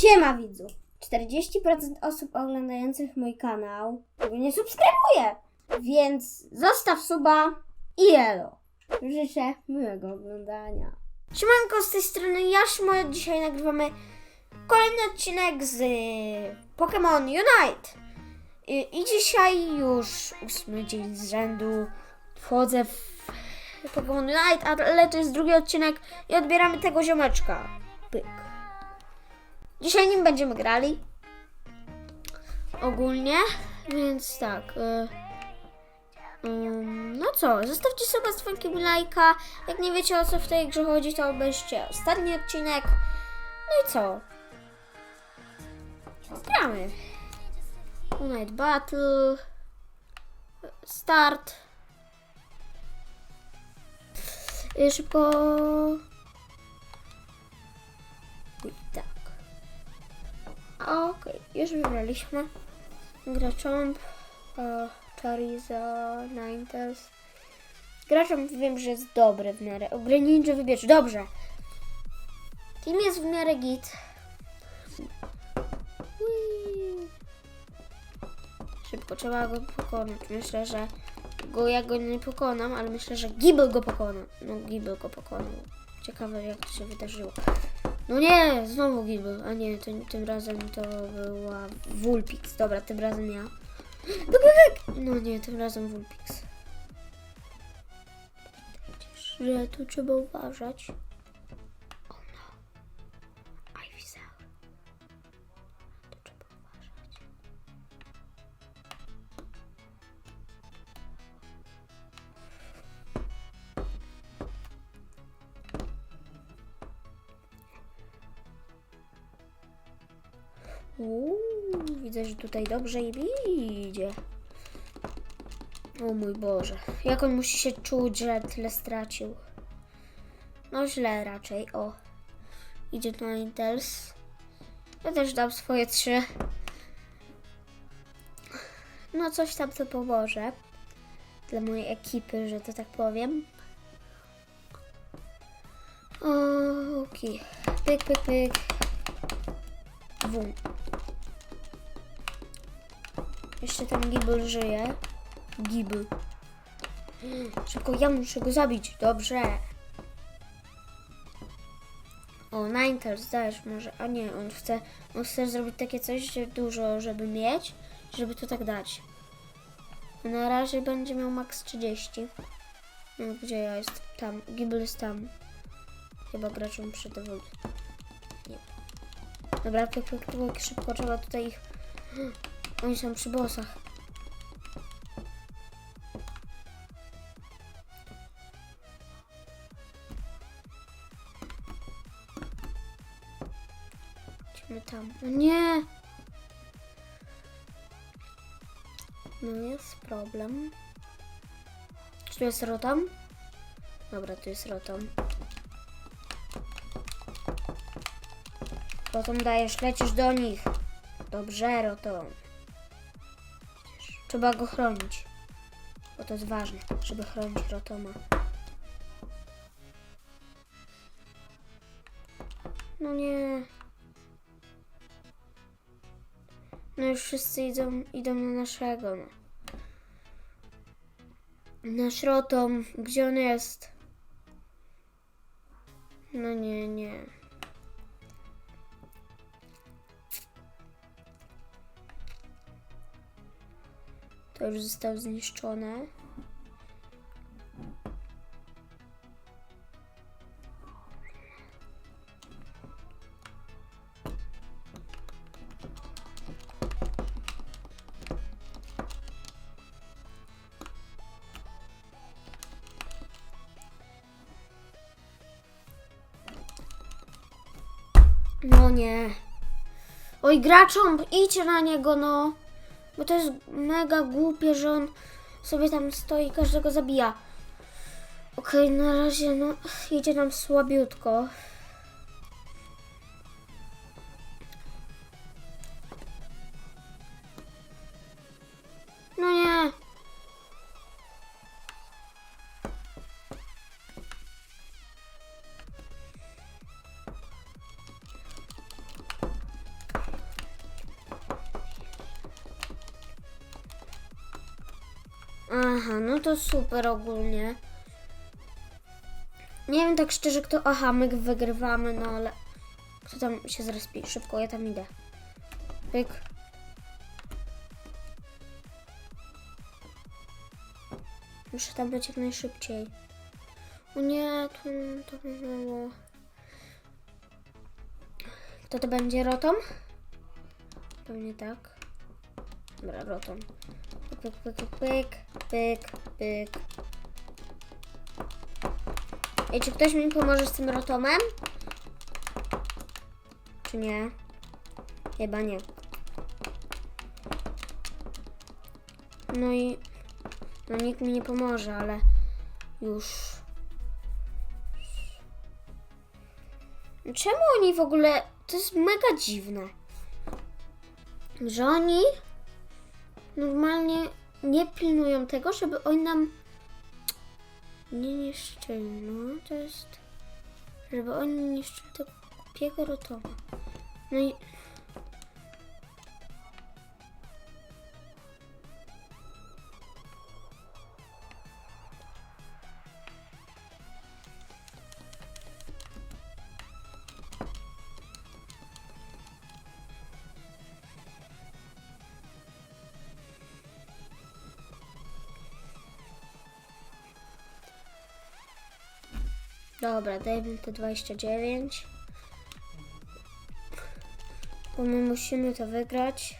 Siema widzu! 40% osób oglądających mój kanał nie subskrybuje, więc zostaw suba i elo. Życzę miłego oglądania. Siemanko, z tej strony Jaśmo. Dzisiaj nagrywamy kolejny odcinek z Pokémon Unite. I, I dzisiaj już ósmy dzień z rzędu wchodzę w Pokémon Unite, ale to jest drugi odcinek i odbieramy tego ziomeczka. Pyk. Dzisiaj nim będziemy grali. Ogólnie, więc tak. Y, no co, zostawcie sobie z dzwonkiem lajka. Jak nie wiecie o co w tej grze chodzi, to obejrzcie ostatni odcinek. No i co? Gramy. Unite Battle. Start. Y, Szybko. I tak. Okej, już wybraliśmy. Graczom e, Chariza, Ninetales. Graczom wiem, że jest dobry w miarę. O, wybierz. Dobrze. Team jest w miarę git. Ui. Szybko trzeba go pokonać. Myślę, że go ja go nie pokonam, ale myślę, że Gibel go pokona. No, Gibel go pokonał. Ciekawe, jak to się wydarzyło. No nie, znowu Gibel. A nie, tym, tym razem to była Vulpix. Dobra, tym razem ja. No nie, tym razem Vulpix. Że tu trzeba uważać. Uuu, widzę, że tutaj dobrze idzie. O mój Boże, jak on musi się czuć, że tyle stracił. No źle raczej, o. Idzie tu na Intels. Ja też dam swoje trzy. No coś tam to pomoże. Dla mojej ekipy, że to tak powiem. Okej. Pyk, pyk, pyk. Wum. Jeszcze tam Gibel żyje. Gibel. Szybko, ja muszę go zabić. Dobrze. O, Ninetales, dajesz może. A nie, on chce, on chce zrobić takie coś, dużo, żeby mieć, żeby to tak dać. Na razie będzie miał max 30. No, gdzie ja jest? Tam. Gibel jest tam. Chyba graczom przed Nie. Dobra, pyk, szybko trzeba tutaj ich... Oni są przy bossach. Idźmy tam. O nie! No jest problem. Czy tu jest rotom? Dobra, tu jest rotom. Rotom dajesz, lecisz do nich. Dobrze, Rotom. Trzeba go chronić. Bo to jest ważne, żeby chronić Rotoma. No nie. No już wszyscy idą, idą na naszego. No. Nasz Rotom, gdzie on jest? No nie, nie. To już zostało zniszczone. No nie. Oj, graczom, idźcie na niego, no. Bo to jest mega głupie, że on sobie tam stoi i każdego zabija. Okej, na razie no idzie nam słabiutko. Aha, no to super ogólnie. Nie wiem tak szczerze kto... Aha, my wygrywamy, no ale... Kto tam się zrespi? Szybko, ja tam idę. Pyk. Muszę tam być jak najszybciej. O nie, to, to mało. Kto to będzie? Rotom? Pewnie tak. Dobra, Rotom. Pyk, pyk, pyk, pyk, pyk. Ej, czy ktoś mi pomoże z tym Rotomem? Czy nie? Chyba nie. No i... No nikt mi nie pomoże, ale już... Czemu oni w ogóle... To jest mega dziwne. Że oni normalnie nie pilnują tego, żeby oni nam nie niszczyli. No, to jest... Żeby oni niszczyli tego głupiego rotoma. No i... Dobra, dajmy te 29. Bo my musimy to wygrać.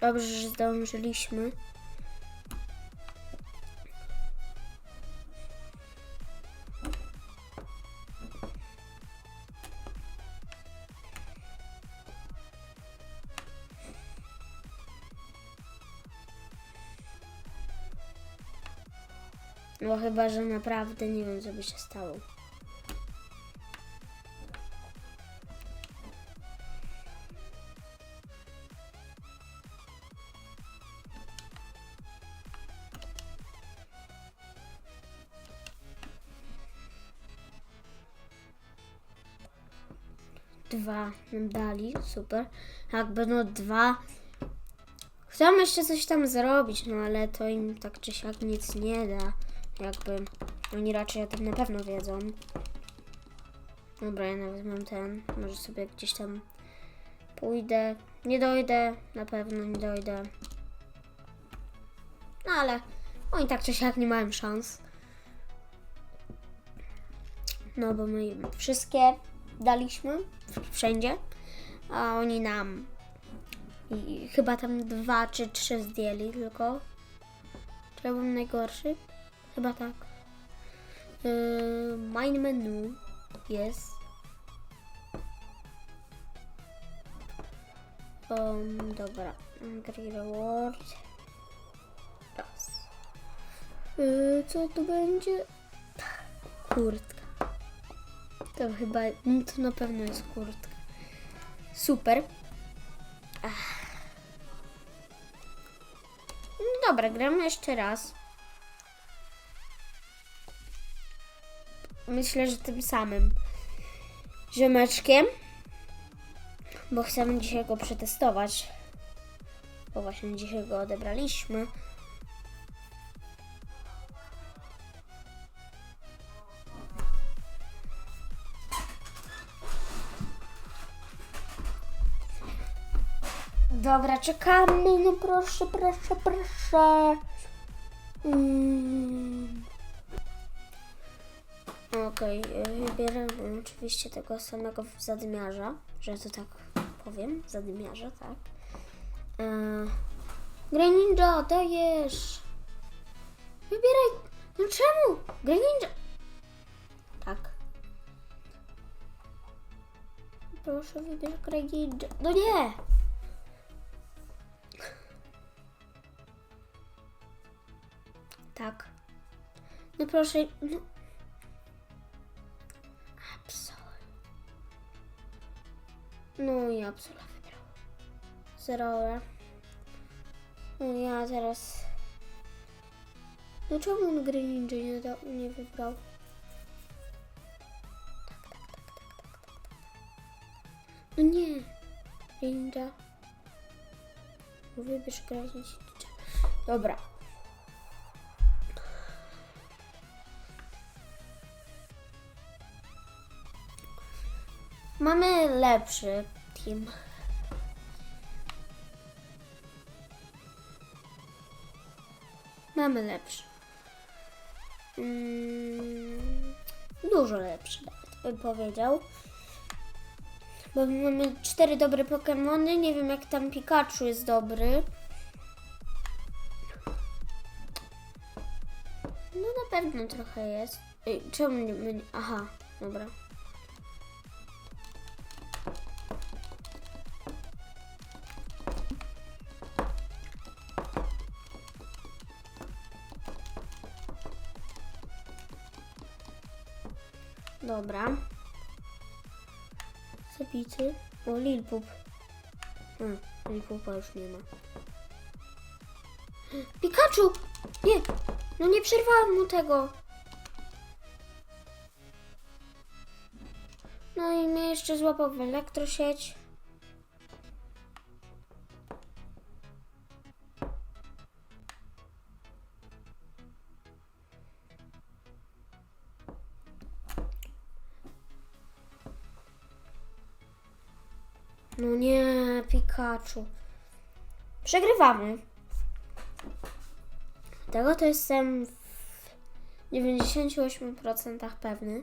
Dobrze, że zdążyliśmy. Chyba, że naprawdę nie wiem, co by się stało. Dwa dali, super. Jakby no dwa. Chciałam jeszcze coś tam zrobić, no ale to im tak czy siak nic nie da. Jakby oni raczej o tym na pewno wiedzą. Dobra, ja nawet mam ten. Może sobie gdzieś tam pójdę. Nie dojdę, na pewno nie dojdę. No ale oni tak czy siak nie mają szans. No bo my wszystkie daliśmy wszędzie, a oni nam i chyba tam dwa czy trzy zdjęli tylko. Czy ja byłem najgorszy? Chyba tak. Yy, main menu jest. Um, dobra. Grey reward. Raz. Yy, co tu będzie? Kurtka. To chyba, no to na pewno jest kurtka. Super. No Dobra, gramy jeszcze raz. Myślę, że tym samym ziomeczkiem. Bo chcemy dzisiaj go przetestować. Bo właśnie dzisiaj go odebraliśmy. Dobra, czekamy. No proszę, proszę, proszę. Mm. Okej, okay, wybieramy oczywiście tego samego zadymiarza, że to tak powiem, zadymiarza, tak. Eee, Grey Ninja, dajesz! Wybieraj! No czemu? Grey Ninja! Tak. Proszę, wybierz Grey Ninja. No nie! Tak. No proszę, no. No i Absola wybrał. Zero. No ja teraz... No czemu on gry ninja nie, da, nie wybrał? Tak, tak, tak. No nie. Ninja. Wybierz grę Dobra. Mamy lepszy team. Mamy lepszy. Mm, dużo lepszy, bym powiedział. Bo mamy cztery dobre Pokémony. Nie wiem, jak tam Pikachu jest dobry. No na pewno trochę jest. Czemu nie... Aha, dobra. Dobra. Zabity. O, Lilpup. Hmm, Lilpupa już nie ma. Pikachu! Nie! No nie przerwałam mu tego. No i mnie jeszcze złapał w elektrosieć. Pikachu. Przegrywamy. Tego to jestem w 98% pewny.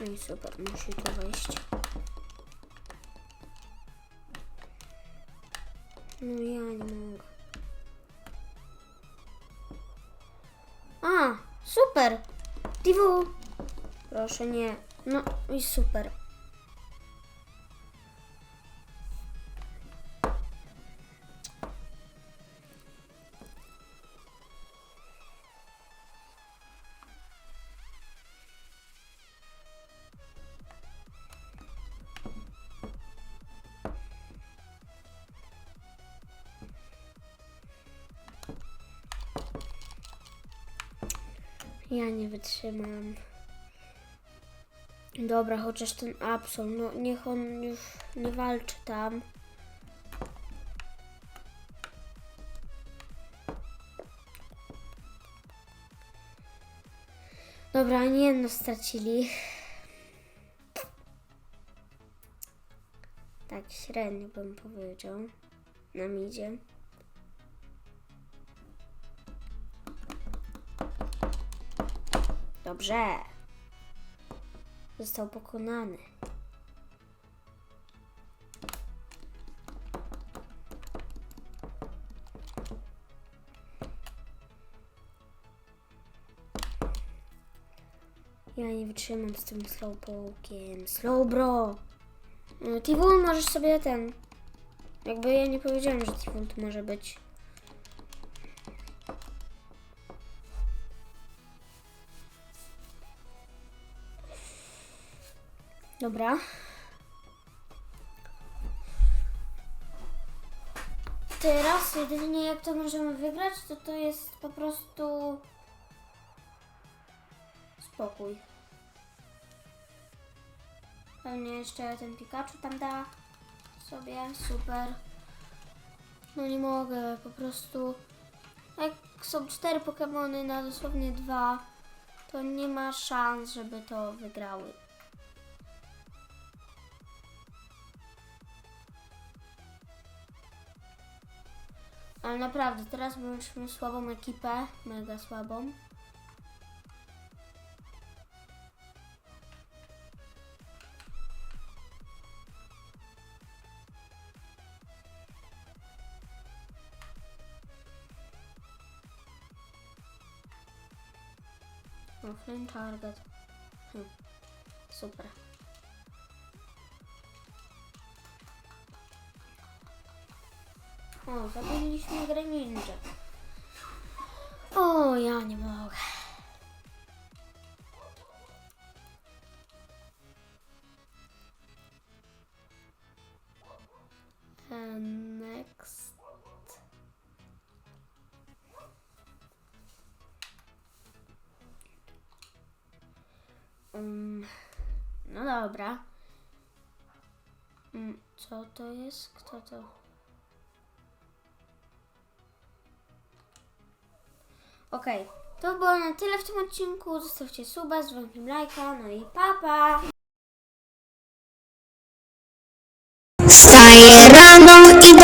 No i super, musi to wejść. No ja nie mogę. A, super! Divu! Proszę nie. No i super. Ja nie wytrzymam. Dobra, chociaż ten Absol, no niech on już nie walczy tam. Dobra, nie no stracili. Tak średnio bym powiedział. Na midzie. Dobrze. Został pokonany. Ja nie wytrzymam z tym slowpoke'iem. Slowbro! No, Tivul możesz sobie ten... Jakby ja nie powiedziałem, że Tivul tu może być. Dobra. Teraz jedynie jak to możemy wygrać, to to jest po prostu spokój. Pewnie jeszcze ten Pikachu tam da sobie, super. No nie mogę, po prostu jak są cztery Pokémony na dosłownie dwa, to nie ma szans, żeby to wygrały. Ale naprawdę, teraz mieliśmy słabą ekipę, mega słabą. O, flame target. Hm. Super. O, zabiliśmy grę ninja. O, ja nie mogę. Next. Um, no dobra. Um, co to jest? Kto to? Okej, to było na tyle w tym odcinku. Zostawcie suba, dzwonkiem lajka, no i papa. Wstaję rano i